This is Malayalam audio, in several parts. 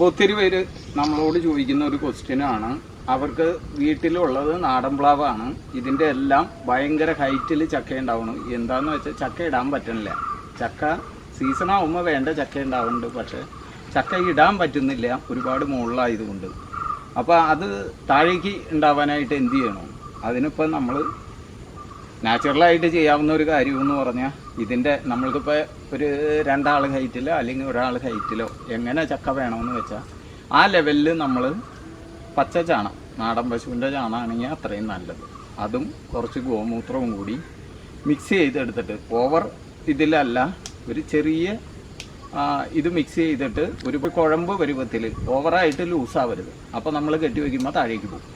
അപ്പോൾ ഒത്തിരി പേര് നമ്മളോട് ചോദിക്കുന്ന ഒരു ക്വസ്റ്റ്യനാണ് അവർക്ക് വീട്ടിലുള്ളത് നാടൻ പ്ലാവാണ്. ഇതിന്റെ എല്ലാം ഭയങ്കര ഹൈറ്റിൽ ചക്ക ഉണ്ടാവണം. എന്താന്ന് വെച്ചാൽ ചക്ക ഇടാൻ പറ്റണില്ല. ചക്ക സീസൺ ആവുമ്പോൾ വേണ്ട ചക്ക ഉണ്ടാവുന്നുണ്ട് പക്ഷേ ചക്ക ഇടാൻ പറ്റുന്നില്ല. ഒരുപാട് മുകളിലായതുകൊണ്ട്. അപ്പോൾ അത് താഴേക്ക് ഉണ്ടാവാനായിട്ട് എന്ത് ചെയ്യണം? അതിനിപ്പോൾ നമ്മൾ നാച്ചുറലായിട്ട് ചെയ്യാവുന്ന ഒരു കാര്യം എന്ന് പറഞ്ഞാൽ ഇതിന്റെ നമ്മൾക്കിപ്പോൾ ഒരു രണ്ടാൾ ഹൈറ്റിലോ അല്ലെങ്കിൽ ഒരാൾ ഹൈറ്റിലോ എങ്ങനെ ചക്ക വേണമെന്ന് വെച്ചാൽ ആ ലെവലിൽ നമ്മൾ പച്ച ചാണം നാടൻ പശുവിന്റെ ചാണമാണെങ്കിൽ അത്രയും നല്ലത്. അതും കുറച്ച് ഗോമൂത്രവും കൂടി മിക്സ് ചെയ്തെടുത്തിട്ട് ഓവർ ഇതിലല്ല ഒരു ചെറിയ ഇത് മിക്സ് ചെയ്തിട്ട് ഒരു കുഴമ്പ് പരുവത്തിൽ ഓവറായിട്ട് ലൂസാവരുത് അപ്പോൾ നമ്മൾ കെട്ടി വയ്ക്കുമ്പോൾ താഴേക്ക് പോകും.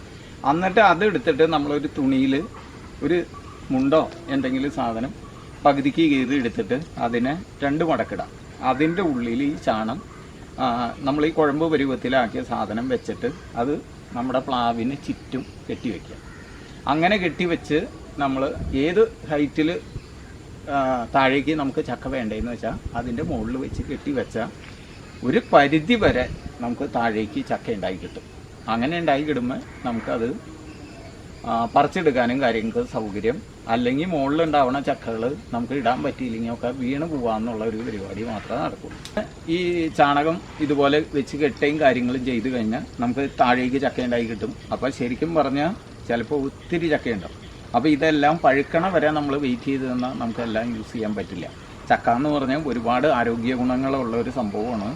എന്നിട്ട് അത് എടുത്തിട്ട് നമ്മളൊരു തുണിയിൽ ഒരു മുണ്ടോ എന്തെങ്കിലും സാധനം പകുതിക്ക് കീറി എടുത്തിട്ട് അതിനെ രണ്ട് മടക്കിടാം. അതിന്റെ ഉള്ളിൽ ഈ ചാണം നമ്മൾ ഈ കുഴമ്പ് പരുവത്തിലാക്കിയ സാധനം വെച്ചിട്ട് അത് നമ്മുടെ പ്ലാവിന് ചുറ്റും കെട്ടി വയ്ക്കുക അങ്ങനെ കെട്ടിവെച്ച് നമ്മൾ ഏത് ഹൈറ്റിൽ താഴേക്ക് നമുക്ക് ചക്ക വേണ്ടതെന്ന് വെച്ചാൽ അതിന്റെ മുകളിൽ വെച്ച് കെട്ടിവെച്ചാൽ ഒരു പരിധി വരെ നമുക്ക് താഴേക്ക് ചക്ക ഉണ്ടായി കിട്ടും. അങ്ങനെ ഉണ്ടായി കിടുമ്പോൾ നമുക്കത് പറിച്ചെടുക്കാനും കാര്യങ്ങൾക്ക് സൗകര്യം. അല്ലെങ്കിൽ മുകളിലുണ്ടാവുന്ന ചക്കകൾ നമുക്ക് ഇടാൻ പറ്റിയില്ലെങ്കിൽ ഒക്കെ വീണ് പോവാന്നുള്ള ഒരു പരിപാടി മാത്രമേ നടക്കുള്ളൂ. ഈ ചാണകം ഇതുപോലെ വെച്ച് കെട്ടുകയും കാര്യങ്ങളും ചെയ്തു കഴിഞ്ഞാൽ നമുക്ക് താഴേക്ക് ചക്ക ഉണ്ടായി കിട്ടും. അപ്പോൾ ശരിക്കും പറഞ്ഞാൽ ചിലപ്പോൾ ഒത്തിരി ചക്ക ഉണ്ടാവും അപ്പോൾ ഇതെല്ലാം പഴുക്കണ വരെ നമ്മൾ വെയിറ്റ് ചെയ്ത് നിന്നാൽ നമുക്കെല്ലാം യൂസ് ചെയ്യാൻ പറ്റില്ല. ചക്ക എന്ന് പറഞ്ഞാൽ ഒരുപാട് ആരോഗ്യ ഗുണങ്ങളുള്ള ഒരു സംഭവമാണ്.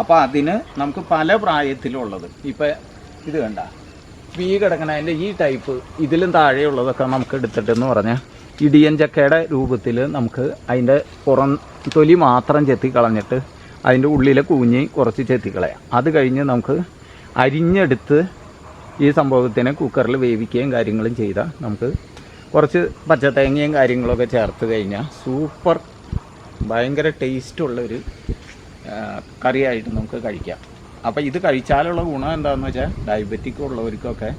അപ്പോൾ അതിന് നമുക്ക് പല പ്രായത്തിലുള്ളത്. ഇപ്പം ഇത് കണ്ട ഈ കിടക്കണതിന്റെ ഈ ടൈപ്പ് ഇതിലും താഴെയുള്ളതൊക്കെ നമുക്ക് എടുത്തിട്ടെന്ന് പറഞ്ഞാൽ ഇടിയൻ ചക്കയുടെ രൂപത്തിൽ നമുക്ക് അതിന്റെ പുറം തൊലി മാത്രം ചെത്തി കളഞ്ഞിട്ട് അതിന്റെ ഉള്ളിലെ കൂഞ്ഞി കുറച്ച് ചെത്തിക്കളയാം. അത് കഴിഞ്ഞ് നമുക്ക് അരിഞ്ഞെടുത്ത് ഈ സംഭവത്തിനെ കുക്കറിൽ വേവിക്കുകയും കാര്യങ്ങളും ചെയ്താൽ നമുക്ക് കുറച്ച് പച്ചത്തേങ്ങയും കാര്യങ്ങളൊക്കെ ചേർത്ത് കഴിഞ്ഞാൽ സൂപ്പർ ഭയങ്കര ടേസ്റ്റുള്ളൊരു കറിയായിട്ട് നമുക്ക് കഴിക്കാം. അപ്പോൾ ഇത് കഴിച്ചാലുള്ള ഗുണം എന്താണെന്ന് വെച്ചാൽ ഡയബറ്റിക് ഉള്ളവർക്കൊക്കെ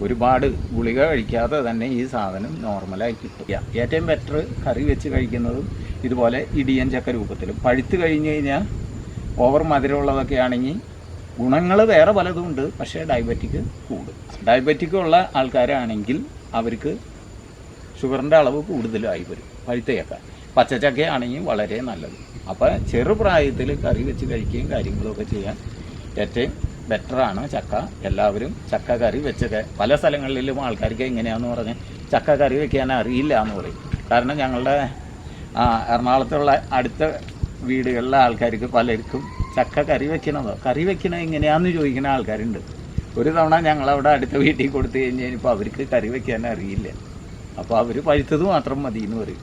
ഒരുപാട് ഗുളിക കഴിക്കാതെ തന്നെ ഈ സാധനം നോർമലായി കിട്ടും. ഏറ്റവും ബെറ്റർ കറി വെച്ച് കഴിക്കുന്നതും ഇതുപോലെ ഇടിയൻ ചക്ക രൂപത്തിൽ പഴുത്ത് കഴിഞ്ഞ് കഴിഞ്ഞാൽ ഓവർ മധുരമുള്ളതൊക്കെ ആണെങ്കിൽ ഗുണങ്ങൾ വേറെ പലതും ഉണ്ട് പക്ഷേ ഡയബറ്റിക് കൂടും. ഡയബറ്റിക് ഉള്ള ആൾക്കാരാണെങ്കിൽ അവർക്ക് ഷുഗറിന്റെ അളവ് കൂടുതലായി വരും പഴുത്തയൊക്കെ. പച്ചച്ചക്കയാണെങ്കിൽ വളരെ നല്ലത്. അപ്പോൾ ചെറുപ്രായത്തിൽ കറി വെച്ച് കഴിക്കുകയും കാര്യങ്ങളൊക്കെ ചെയ്യാൻ ഏറ്റവും ബെറ്ററാണ് ചക്ക. എല്ലാവരും ചക്ക കറി വെച്ചത് പല സ്ഥലങ്ങളിലും ആൾക്കാർക്ക് എങ്ങനെയാണെന്ന് പറഞ്ഞ് ചക്ക കറി വെക്കാൻ അറിയില്ല എന്ന് പറയും. കാരണം ഞങ്ങളുടെ എറണാകുളത്തുള്ള അടുത്ത വീടുകളിലെ ആൾക്കാർക്ക് പലർക്കും ചക്ക കറി വെക്കണതോ കറി വെക്കണത് എങ്ങനെയാണെന്ന് ചോദിക്കുന്ന ആൾക്കാരുണ്ട്. ഒരു തവണ ഞങ്ങളവിടെ അടുത്ത വീട്ടിൽ കൊടുത്തു കഴിഞ്ഞാൽ കഴിഞ്ഞപ്പോൾ അവർക്ക് കറി വെക്കാൻ അറിയില്ല. അപ്പോൾ അവർ പഴുത്തത് മാത്രം മതി എന്ന് പറയും.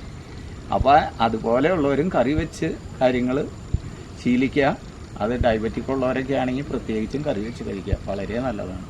അപ്പോൾ അതുപോലെയുള്ളവരും കറി വെച്ച് കാര്യങ്ങൾ ശീലിക്കുക. അത് ഡയബറ്റിക് ഉള്ളവരൊക്കെ ആണെങ്കിൽ പ്രത്യേകിച്ചും കറി വെച്ച് കഴിക്കുക. വളരെ നല്ലതാണ്.